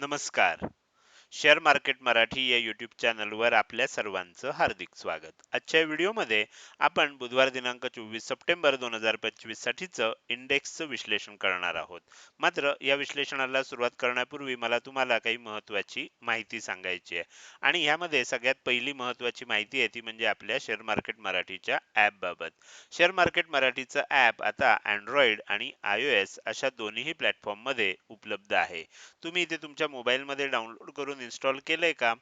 Namaskar. Share market Marathi या YouTube चॅनलवर आपल्या सर्वांचं हार्दिक स्वागत. आजच्या व्हिडिओमध्ये आपण बुधवार दिनांक चोवीस सप्टेंबर दोन हजार पंचवीस साठीचं इंडेक्सचं विश्लेषण करणार आहोत. मात्र या विश्लेषणाला सुरुवात करण्यापूर्वी मला तुम्हाला काही महत्त्वाची माहिती सांगायची आहे. आणि ह्यामध्ये सगळ्यात पहिली महत्त्वाची माहिती आहे ती म्हणजे आपल्या शेअर मार्केट मराठीच्या ॲपबाबत शेअर मार्केट मराठीचं ॲप आता अँड्रॉइड आणि आय ओ एस अशा दोन्ही प्लॅटफॉर्ममध्ये उपलब्ध आहे. तुम्ही इथे तुमच्या मोबाईलमध्ये डाउनलोड करून इन्स्टॉल केलंय का?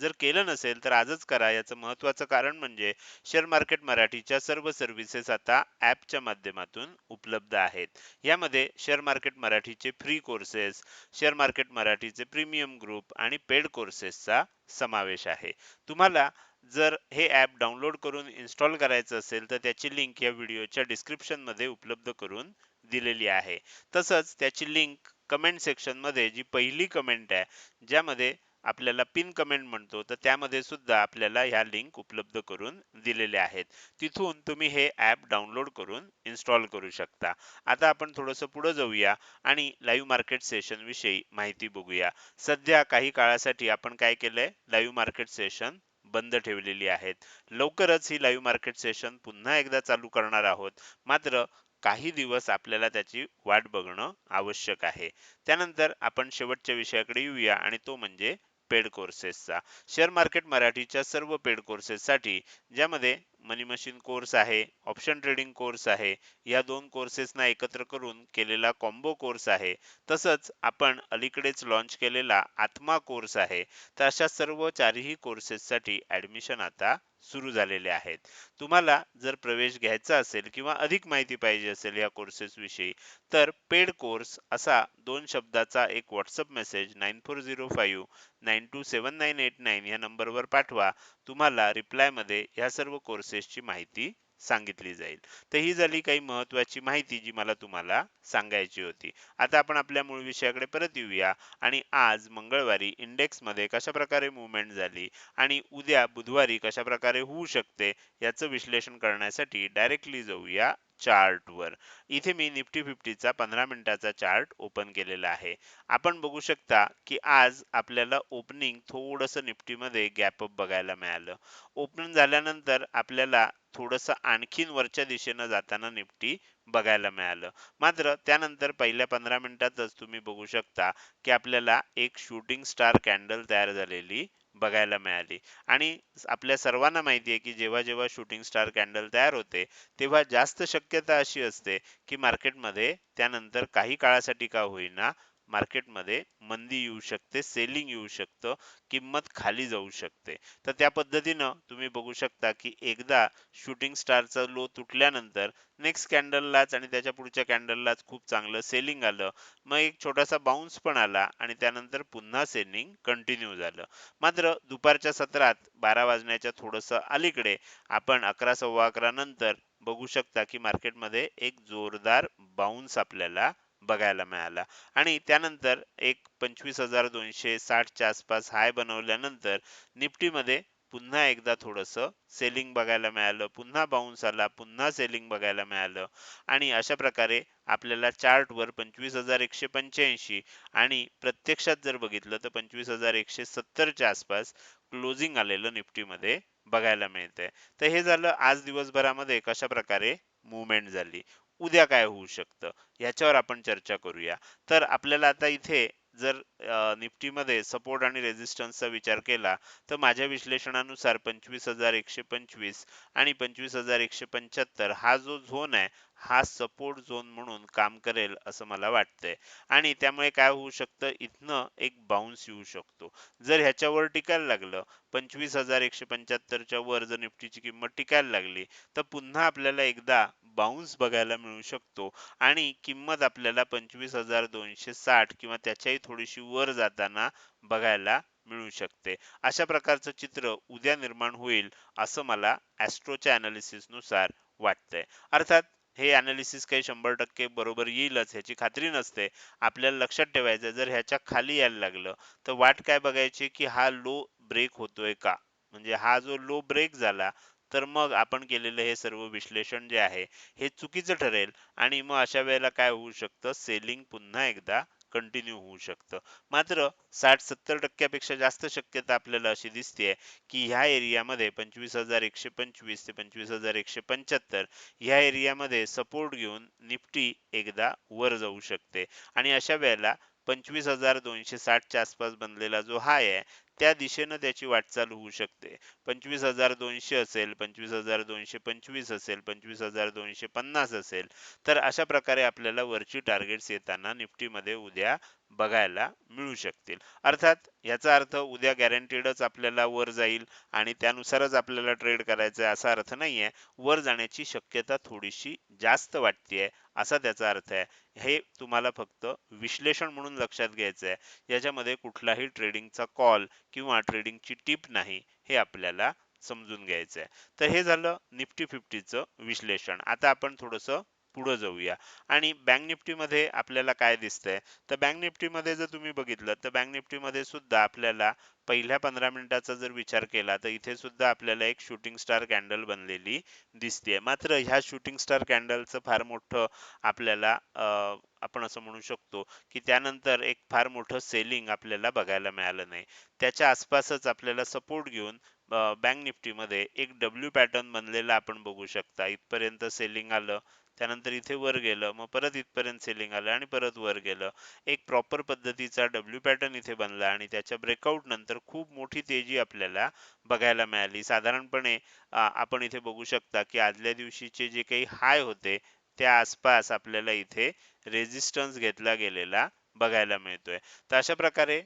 जर केलं नसेल तर आजच करा. याचं महत्वाचं कारण म्हणजे शेअर मार्केट मराठीच्या सर्व सर्व्हिसेस आता ॲपच्या माध्यमातून उपलब्ध आहेत. यामध्ये शेअर मार्केट मराठीचे फ्री कोर्सेस शेअर मार्केट मराठीचे प्रीमियम ग्रुप आणि पेड कोर्सेसचा समावेश आहे. तुम्हाला जर हे ॲप डाउनलोड करून इन्स्टॉल करायचं असेल तर त्याची लिंक या व्हिडिओच्या डिस्क्रिप्शनमध्ये उपलब्ध करून दिलेली आहे. तसंच त्याची लिंक कमेंट सेक्शनमध्ये जी पहिली कमेंट आहे ज्यामध्ये आपल्याला पिन कमेंट म्हणतो तर त्यामध्ये सुद्धा आपल्याला ह्या लिंक उपलब्ध करून दिलेल्या आहेत. तिथून तुम्ही हे ॲप डाउनलोड करून इन्स्टॉल करू शकता. आता आपण थोडंसं पुढं जाऊया आणि लाईव्ह मार्केट सेशन विषयी माहिती बघूया. सध्या काही काळासाठी आपण काय केलंय? लाईव्ह मार्केट सेशन बंद ठेवलेली आहेत. लवकरच ही लाईव्ह मार्केट सेशन पुन्हा एकदा चालू करणार आहोत. मात्र काही दिवस आपल्याला त्याची वाट बघणं आवश्यक आहे. त्यानंतर आपण शेवटच्या विषयाकडे येऊया आणि तो म्हणजे पेड कोर्सेसचा शेअर मार्केट मराठीच्या सर्व पेड कोर्सेससाठी ज्यामध्ये मनी मशीन कोर्स आहे ऑप्शन ट्रेडिंग कोर्स आहे या दोन कोर्सेसना एकत्र करून केलेला कॉम्बो कोर्स आहे. तसंच आपण अलीकडेच लॉन्च केलेला आत्मा कोर्स आहे. तर अशा सर्व चारही कोर्सेससाठी ॲडमिशन आता सुरू झालेले आहेत. तुम्हाला जर प्रवेश घ्यायचा असेल किंवा अधिक माहिती पाहिजे असेल या कोर्सेस विषयी तर पेड कोर्स असा दोन शब्दाचा एक WhatsApp message nine four zero five nine two seven nine eight nine या नंबरवर पाठवा. तुम्हाला रिप्लायमध्ये ह्या सर्व कोर्सेसची माहिती सांगितली जाईल. तर ही झाली काही महत्वाची माहिती जी मला तुम्हाला सांगायची होती. आता आपण आपल्या मूळ विषयाकडे परत येऊया आणि आज मंगळवारी इंडेक्समध्ये कशाप्रकारे कशा प्रकारे मुवमेंट झाली आणि उद्या बुधवारी कशा प्रकारे होऊ शकते याचं विश्लेषण करण्यासाठी डायरेक्टली जाऊया चार्टवर. इथे मी निफ्टी फिफ्टीचा पंधरा मिनिटाचा चार्ट ओपन केलेला आहे. आपण बघू शकता की आज आपल्याला ओपनिंग थोडस निफ्टीमध्ये गॅपअप बघायला मिळालं. ओपन झाल्यानंतर आपल्याला थोडंसं आणखीन वरच्या दिशेनं जाताना निफ्टी बघायला मिळालं. मात्र त्यानंतर पहिल्या पंधरा मिनिटातच तुम्ही बघू शकता की आपल्याला एक शूटिंग स्टार कॅन्डल तयार झालेली बघायला मिळाली. आणि आपल्या सर्वांना माहिती आहे की जेव्हा जेव्हा शूटिंग स्टार कॅन्डल तयार होते तेव्हा जास्त शक्यता अशी असते की मार्केटमध्ये त्यानंतर काही काळासाठी का होईना मार्केटमध्ये मंदी येऊ शकते सेलिंग येऊ शकतं किंमत खाली जाऊ शकते. तर त्या पद्धतीनं तुम्ही बघू शकता की एकदा शूटिंग स्टारचा लो तुटल्यानंतर नेक्स्ट कॅन्डललाच आणि त्याच्या पुढच्या कॅन्डललाच खूप चांगलं सेलिंग आलं. मग एक छोटासा बाउन्स पण आला आणि त्यानंतर पुन्हा सेलिंग कंटिन्यू झालं. मात्र दुपारच्या सत्रात बारा वाजण्याच्या थोडंसं अलीकडे आपण अकरा सव्वा अकरा नंतर बघू शकता की मार्केटमध्ये एक जोरदार बाउन्स आपल्याला बघायला मिळाला. आणि त्यानंतर एक पंचवीस हजार दोनशे साठच्या आसपास हाय बनवल्यानंतर निफ्टीमध्ये पुन्हा एकदा थोडस सेलिंग बघायला मिळालं. पुन्हा बाउन्स आला पुन्हा सेलिंग बघायला मिळालं. आणि अशा प्रकारे आपल्याला चार्टवर पंचवीस हजार एकशे पंच्याऐंशी आणि प्रत्यक्षात जर बघितलं तर पंचवीस हजार एकशे सत्तरच्या आसपास क्लोजिंग आलेलं निफ्टीमध्ये बघायला मिळतंय. तर हे झालं आज दिवसभरामध्ये कशा प्रकारे मुवमेंट झाली. उद्या काय होऊ शकतं? याच्यावर आपण चर्चा करूया. तर आपल्याला आता इथे जर निफ्टीमध्ये सपोर्ट आणि रेझिस्टन्सचा विचार केला तर माझ्या विश्लेषणानुसार पंचवीस हजार एकशे पंचवीस आणि पंचवीस हजार एकशे पंच्याहत्तर हा जो झोन आहे हा सपोर्ट झोन म्हणून काम करेल असं मला वाटतंय. आणि त्यामुळे काय होऊ शकतं? इथनं एक बाउन्स येऊ शकतो. जर ह्याच्यावर टिकायला लागलं पंचवीस हजार एकशे पंच्याहत्तरच्या वर जर निफ्टीची किंमत टिकायला लागली तर पुन्हा आपल्याला एकदा बाउन्स बघायला मिळू शकतो. आणि किंमत आपल्याला पंचवीस हजार दोनशे साठ किंवा त्याच्याही थोडीशी वर जाताना बघायला मिळू शकते. अशा प्रकारचं चित्र उद्या निर्माण होईल असं मला ॲस्ट्रोच्या अनालिसिसनुसार वाटतंय. अर्थात हे अनालिसिस काही शंभर टक्के बरोबर येईलच ह्याची खात्री नसते. आपल्याला लक्षात ठेवायचं जर ह्याच्या खाली यायला लागलं तर वाट काय बघायची की हा लो ब्रेक होतोय का? म्हणजे हा जो लो ब्रेक झाला तर मग आपण केलेलं हे सर्व विश्लेषण जे आहे हे चुकीचं ठरेल आणि मग अशा वेळेला काय होऊ शकतं? सेलिंग पुन्हा एकदा कंटिन्यू होऊ शकतं. मात्र साठ सत्तर टक्क्यापेक्षा जास्त शक्यता आपल्याला अशी दिसते की ह्या एरियामध्ये पंचवीस हजार एकशे पंचवीस ते पंचवीस हजार एकशे पंच्याहत्तर ह्या एरियामध्ये सपोर्ट घेऊन निफ्टी एकदा वर जाऊ शकते. आणि अशा वेळेला पंचवीस हजार दोनशे साठच्या आसपास बनलेला जो हाय आहे त्या दिशेनं त्याची वाटचाल होऊ शकते. पंचवीस हजार दोनशे असेल पंचवीस हजार दोनशे पंचवीस असेल पंचवीस हजार दोनशे पन्नास असेल तर अशा प्रकारे आपल्याला वरची टार्गेट्स येताना निफ्टीमध्ये उद्या बघायला मिळू शकतील. अर्थात याचा अर्थ उद्या गॅरंटीडच आपल्याला वर जाईल आणि त्यानुसारच आपल्याला ट्रेड करायचं आहे असा अर्थ नाहीये वर जाण्याची शक्यता थोडीशी जास्त वाटते असा त्याचा अर्थ आहे. हे तुम्हाला फक्त विश्लेषण म्हणून लक्षात घ्यायचं आहे याच्यामध्ये कुठलाही ट्रेडिंगचा कॉल किंवा ट्रेडिंगची टीप नाही हे आपल्याला समजून घ्यायचं आहे तर हे झालं निफ्टी फिफ्टीचं विश्लेषण. आता आपण थोडंसं पुढे जाऊया. आणि बँक निफ्टीमध्ये आपल्याला काय दिसतंय? तर बँक निफ्टीमध्ये जर तुम्ही बघितलं तर बँक निफ्टीमध्ये सुद्धा आपल्याला पहिल्या पंधरा मिनिटाचा जर विचार केला तर इथे सुद्धा आपल्याला एक शूटिंग स्टार कॅन्डल बनलेली दिसते मात्र ह्या शूटिंग स्टार कॅन्डलचं फार मोठं आपल्याला आपण असं म्हणू शकतो की त्यानंतर एक फार मोठं सेलिंग आपल्याला बघायला मिळालं नाही. त्याच्या आसपासच आपल्याला सपोर्ट घेऊन बँक निफ्टीमध्ये एक डब्ल्यू पॅटर्न बनलेला आपण बघू शकता. इथपर्यंत सेलिंग आलं त्यानंतर इथे वर गेलं मग परत इथपर्यंत सेलिंग आलं आणि परत वर गेलं. एक प्रॉपर पद्धतीचा डब्ल्यू पॅटर्न इथे बनला आणि त्याच्या ब्रेकआउट नंतर खूप मोठी तेजी आपल्याला बघायला मिळाली. साधारणपणे आपण इथे बघू शकता की आदल्या दिवशीचे जे काही हाय होते त्या आसपास आपल्याला इथे रेजिस्टन्स घेतला गेलेला बघायला मिळतोय. तर अशा प्रकारे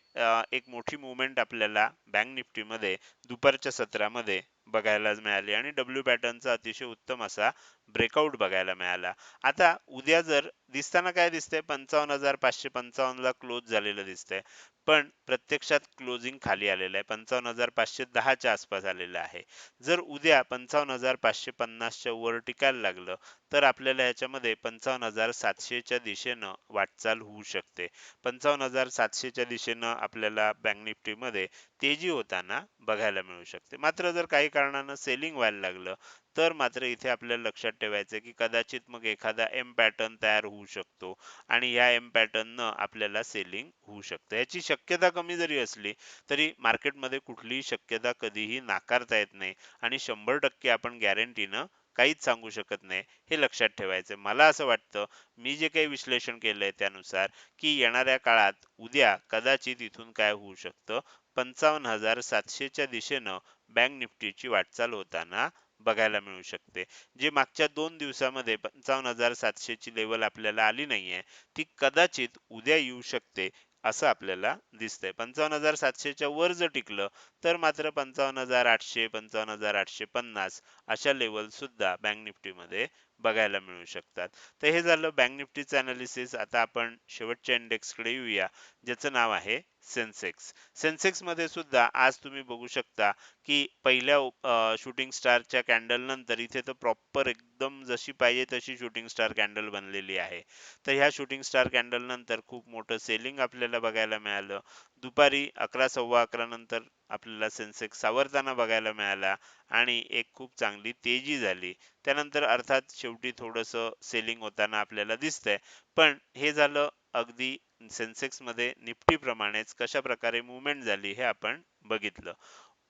एक मोठी मुवमेंट आपल्याला बँक निफ्टीमध्ये दुपारच्या सत्रामध्ये बघायला मिळाली आणि डब्ल्यू पॅटर्नचा अतिशय उत्तम असा ब्रेकआउट बघायला मिळाला. आता उद्या जर दिसताना काय दिसतंय? पंचावन्न हजार पाचशे पंचावन्नला क्लोज झालेलं दिसतंय. पण प्रत्यक्षात क्लोजिंग खाली आलेलं आहे. पंचावन्न हजार पाचशे दहाच्या आसपास आलेलं आहे. जर उद्या पंचावन्न हजार पाचशे पन्नासच्या वर टिकायला लागलं तर आपल्याला याच्यामध्ये पंचावन्न हजार सातशेच्या दिशेनं वाटचाल होऊ शकते. पंचावन्न हजार सातशेच्या दिशेनं आपल्याला बँक निफ्टीमध्ये तेजी होताना बघायला मिळू शकते. मात्र जर काही कारणानं सेलिंग व्हायला लागलं तर मात्र इथे आपल्याला लक्षात ठेवायचं की कदाचित मग एखादा एम पॅटर्न तयार होऊ शकतो आणि या एम पॅटर्न आपल्याला सेलिंग होऊ शकतं. याची शक्यता कमी जरी असली तरी मार्केटमध्ये कुठलीही शक्यता कधीही नाकारता येत नाही आणि शंभर टक्के आपण गॅरंटीनं काहीच सांगू शकत नाही हे लक्षात ठेवायचं मला असं वाटतं मी जे काही विश्लेषण केलंय त्यानुसार की येणाऱ्या काळात उद्या कदाचित इथून काय होऊ शकतं? पंचावन्न हजार सातशेच्या दिशेनं बँक निफ्टीची वाटचाल होताना बघायला मिळू शकते. जे मागच्या दोन दिवसामध्ये पंचावन्न हजार सातशेची लेवल आपल्याला आली नाहीये ती कदाचित उद्या येऊ शकते असं आपल्याला दिसतंय. पंचावन्न हजार सातशेच्या वर जर टिकलं तर मात्र पंचावन्न हजार आठशे पंचावन्न हजार आठशे पन्नास अशा लेवल सुद्धा बँक निफ्टीमध्ये बघायला मिळू शकतात. तर हे झालं बँक निफ्टीचं अनालिसिस आता आपण शेवटच्या इंडेक्सकडे येऊया ज्याचं नाव आहे सेन्सेक्स सेन्सेक्समध्ये सुद्धा आज तुम्ही बघू शकता की पहिल्या शूटिंग स्टारच्या कॅन्डल नंतर इथे तर प्रॉपर एकदम जशी पाहिजे तशी शूटिंग स्टार कॅन्डल बनलेली आहे. तर ह्या शूटिंग स्टार कॅन्डल नंतर खूप मोठं सेलिंग आपल्याला बघायला मिळालं. दुपारी अकरा सव्वा अकरा नंतर आपल्याला सेन्सेक्स सावरताना बघायला मिळाला आणि एक खूप चांगली तेजी झाली. त्यानंतर अर्थात शेवटी थोडंसं सेलिंग होताना आपल्याला दिसतंय. पण हे झालं अगदी सेन्सेक्समध्ये निफ्टी प्रमाणेच कशा प्रकारे मुवमेंट झाली हे आपण बघितलं.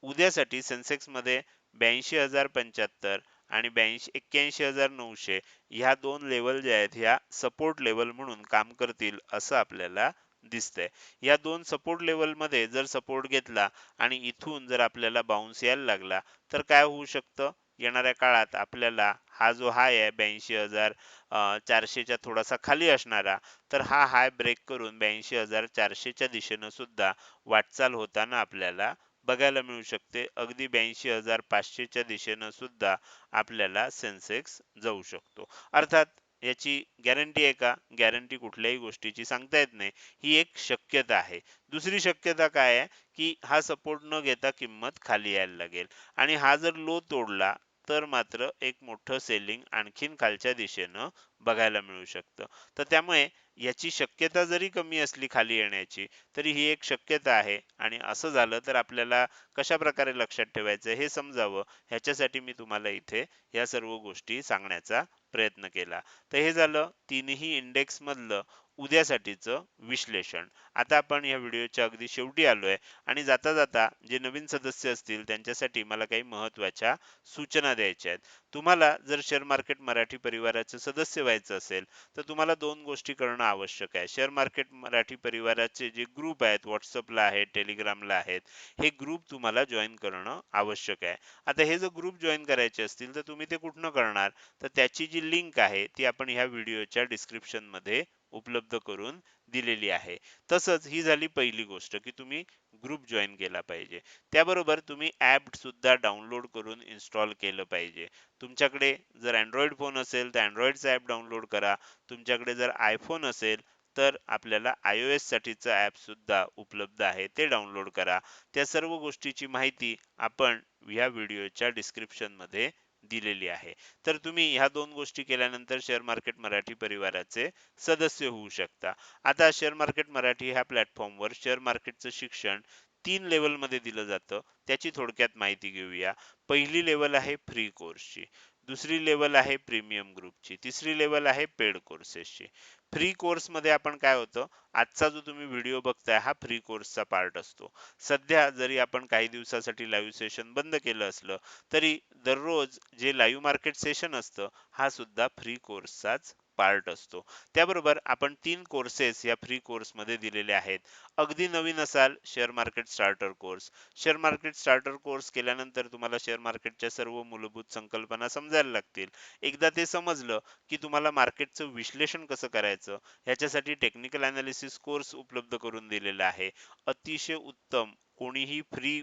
उद्यासाठी सेन्सेक्समध्ये ब्याऐंशी हजार पंच्याहत्तर आणि ब्याऐंशी एक्क्याऐंशी हजार नऊशे ह्या दोन लेवल ज्या आहेत ह्या सपोर्ट लेवल म्हणून काम करतील असं आपल्याला दिसतंय. या दोन सपोर्ट लेवलमध्ये जर सपोर्ट घेतला आणि इथून जर आपल्याला बाउन्स यायला लागला तर काय होऊ शकतं? येणाऱ्या काळात आपल्याला हा जो हाय आहे ब्याऐंशी हजार चारशेच्या थोडासा खाली असणारा तर हा हाय ब्रेक करून ब्याऐंशी हजार चारशेच्या दिशेनं सुद्धा वाटचाल होताना आपल्याला बघायला मिळू शकते. अगदी ब्याऐंशी हजार पाचशेच्या दिशेनं सुद्धा आपल्याला सेन्सेक्स जाऊ शकतो. अर्थात याची गॅरंटी आहे का? गॅरंटी कुठल्याही गोष्टीची सांगता येत नाही. ही एक शक्यता आहे. दुसरी शक्यता काय आहे? की हा सपोर्ट न घेता किंमत खाली यायला लागेल. आणि हा जर लो तोडला तर मात्र एक मोठं सेलिंग आणखीन खालच्या दिशेनं बघायला मिळू शकतं. तर त्यामुळे याची शक्यता जरी कमी असली खाली येण्याची तरी ही एक शक्यता आहे. आणि असं झालं तर आपल्याला कशा प्रकारे लक्षात ठेवायचं हे समजावं ह्याच्यासाठी मी तुम्हाला इथे या सर्व गोष्टी सांगण्याचा प्रयत्न केला. तर हे झालं तीनही इंडेक्स मधलं उद्यासाठीचं विश्लेषण. आता आपण या व्हिडिओच्या अगदी शेवटी आलोय आणि जाता जाता जे नवीन सदस्य असतील त्यांच्यासाठी मला काही महत्त्वाच्या सूचना द्यायच्या आहेत. तुम्हाला जर शेअर मार्केट मराठी परिवाराचं सदस्य व्हायचं असेल तर तुम्हाला दोन गोष्टी करणं आवश्यक आहे. शेअर मार्केट मराठी परिवाराचे जे ग्रुप आहेत व्हॉट्सअपला आहेत टेलिग्रामला आहेत हे ग्रुप तुम्हाला जॉईन करणं आवश्यक आहे. आता हे जर ग्रुप जॉईन करायचे असतील तर तुम्ही ते कुठनं करणार? तर त्याची जी लिंक आहे ती आपण ह्या व्हिडिओच्या डिस्क्रिप्शनमध्ये उपलब्ध करून दिलेली आहे. तसंच ही झाली पहिली गोष्ट की तुम्ही ग्रुप जॉईन केला पाहिजे. त्याबरोबर तुम्ही ॲप सुद्धा डाउनलोड करून इन्स्टॉल केलं पाहिजे. तुमच्याकडे जर अँड्रॉइड फोन असेल तर अँड्रॉइडचं ॲप डाउनलोड करा. तुमच्याकडे जर आयफोन असेल तर आपल्याला आय ओ एस साठीचं ॲप सुद्धा उपलब्ध आहे ते डाउनलोड करा. त्या सर्व गोष्टीची माहिती आपण ह्या व्हिडिओच्या डिस्क्रिप्शनमध्ये दिलेली आहे. तर तुम्ही ह्या दोन गोष्टी केल्यानंतर शेअर मार्केट मराठी परिवाराचे सदस्य होऊ शकता. आता शेअर मार्केट मराठी ह्या प्लॅटफॉर्मवर शेअर मार्केटचं शिक्षण तीन लेवलमध्ये दिलं जातं. त्याची थोडक्यात माहिती घेऊया. पहिली लेवल आहे फ्री कोर्सची दुसरी लेवल आहे प्रीमियम ग्रुपची तिसरी लेवल आहे पेड कोर्सेसची फ्री कोर्समध्ये आपण काय होतं आजचा जो तुम्ही व्हिडिओ बघताय हा फ्री कोर्सचा पार्ट असतो. सध्या जरी आपण काही दिवसासाठी लाईव्ह सेशन बंद केलं असलं तरी दररोज जे लाईव्ह मार्केट सेशन असतं हा सुद्धा फ्री कोर्सचाच पार्ट असतो. त्याबरोबर आपण तीन कोर्सेस या फ्री कोर्समध्ये दिलेले आहेत. अगदी नवीन असाल share market starter course share market starter course केल्यानंतर तुम्हाला शेअर मार्केटच्या सर्व मूलभूत संकल्पना समजायला लागतील. एकदा ते समजलं की तुम्हाला मार्केटचं विश्लेषण कसं करायचं ह्याच्यासाठी टेक्निकल अनालिसिस कोर्स उपलब्ध करून दिलेला आहे. अतिशय उत्तम कोणीही फ्री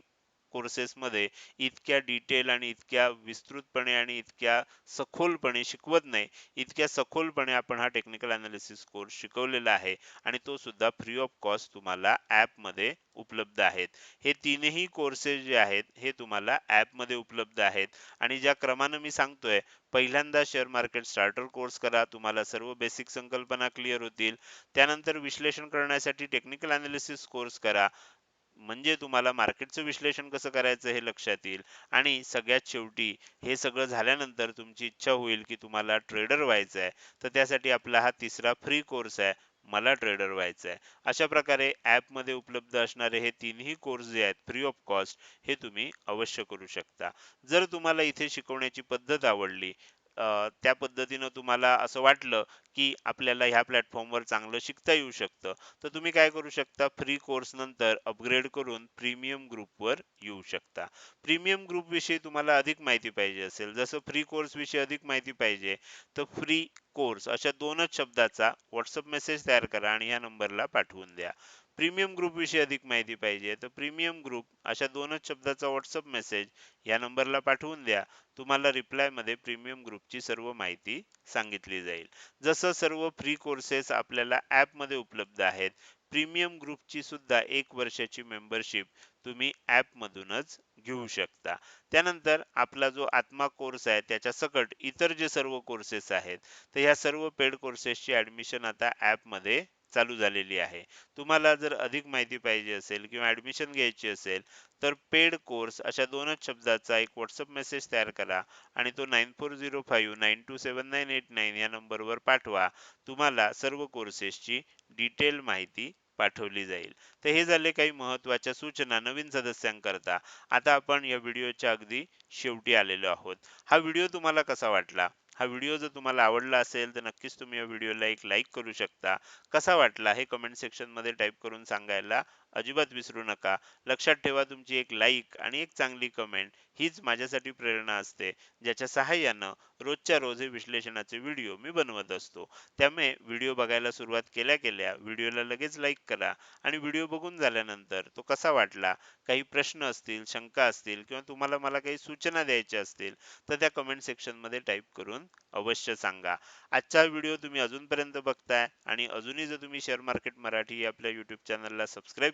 कोर्सेसमध्ये इतक्या डिटेल आणि इतक्या विस्तृतपणे आणि इतक्या सखोलपणे शिकवत नाही इतक्या सखोलपणे आपण हा टेक्निकल अनालिसिस कोर्स शिकवलेला आहे आणि तो सुद्धा फ्री ऑफ कॉस्ट तुम्हाला मध्ये उपलब्ध आहेत. हे तीनही कोर्सेस जे आहेत हे तुम्हाला ॲपमध्ये उपलब्ध आहेत आणि ज्या क्रमानं मी सांगतोय पहिल्यांदा शेअर मार्केट स्टार्टर कोर्स करा तुम्हाला सर्व बेसिक संकल्पना क्लिअर होतील. त्यानंतर विश्लेषण करण्यासाठी टेक्निकल अनालिसिस कोर्स करा. म्हणजे तुम्हाला मार्केटचं विश्लेषण कसं करायचं हे लक्षात येईल. आणि सगळ्यात शेवटी हे सगळं झाल्यानंतर तुमची इच्छा होईल की तुम्हाला ट्रेडर व्हायचं आहे. तर त्यासाठी आपला हा तिसरा फ्री कोर्स आहे. मला ट्रेडर व्हायचं आहे. अशा प्रकारे ॲपमध्ये उपलब्ध असणारे हे तीनही कोर्स जे आहेत फ्री ऑफ कॉस्ट हे तुम्ही अवश्य करू शकता. जर तुम्हाला इथे शिकवण्याची पद्धत आवडली त्या पद्धतीनं तुम्हाला असं वाटलं की आपल्याला ह्या प्लॅटफॉर्मवर चांगलं शिकता येऊ शकतं. तर तुम्ही काय करू शकता? फ्री कोर्स नंतर अपग्रेड करून प्रीमियम ग्रुपवर येऊ शकता. प्रीमियम ग्रुप विषयी तुम्हाला अधिक माहिती पाहिजे असेल. जसं फ्री कोर्स विषयी अधिक माहिती पाहिजे तर फ्री कोर्स अशा दोनच शब्दाचा व्हॉट्सअप मेसेज तयार करा आणि ह्या नंबरला पाठवून द्या. प्रीमियम ग्रुपविषयी अधिक माहिती पाहिजे तर प्रीमियम ग्रुप अशा दोनच शब्दाचा व्हॉट्सअप मेसेज या नंबरला पाठवून द्या. तुम्हाला रिप्लायमध्ये प्रीमियम ग्रुपची सर्व माहिती सांगितली जाईल. जसं सर्व फ्री कोर्सेस आपल्याला ऍपमध्ये उपलब्ध आहेत प्रीमियम ग्रुपची सुद्धा एक वर्षाची मेंबरशिप तुम्ही ऍप मधूनच घेऊ शकता. त्यानंतर आपला जो आत्मा कोर्स आहे त्याच्या सकट इतर जे सर्व कोर्सेस आहेत तर ह्या सर्व पेड कोर्सेसची ऍडमिशन आता ऍपमध्ये चालू झालेली आहे. तुम्हाला जर अधिक माहिती पाहिजे असेल किंवा ऍडमिशन घ्यायची असेल तर पेड कोर्स अशा दोनच शब्दाचा एक व्हॉट्सअप मेसेज तयार करा आणि तो nine four zero five nine two seven nine eight nine या नंबरवर पाठवा. तुम्हाला सर्व कोर्सेसची डिटेल माहिती पाठवली जाईल. तर हे झाले काही महत्त्वाच्या सूचना नवीन सदस्यांकरता. आता आपण या व्हिडिओच्या अगदी शेवटी आलेलो आहोत. हा व्हिडिओ तुम्हाला कसा वाटला? हा व्हिडिओ जर तुम्हाला आवडला असेल तर नक्कीच तुम्ही या व्हिडिओला एक लाईक करू शकता. कसा वाटला हे कमेंट सेक्शनमध्ये टाईप करून सांगायला. अजिबात विसरू नका. लक्षात ठेवा तुमची एक लाईक आणि एक चांगली कमेंट हीच माझ्यासाठी प्रेरणा असते ज्याच्या सहाय्यानं रोजच्या रोज हे विश्लेषणाचे व्हिडिओ मी बनवत असतो. त्यामुळे व्हिडिओ बघायला सुरुवात केल्या केल्या व्हिडिओला लगेच लाईक करा आणि व्हिडिओ बघून झाल्यानंतर तो कसा वाटला काही प्रश्न असतील शंका असतील किंवा तुम्हाला मला काही सूचना द्यायच्या असतील तर त्या कमेंट सेक्शनमध्ये टाईप करून अवश्य सांगा. आजचा व्हिडिओ तुम्ही अजूनपर्यंत बघताय आणि अजूनही जर तुम्ही शेअर मार्केट मराठी आपल्या यूट्यूब चॅनलला सबस्क्राईब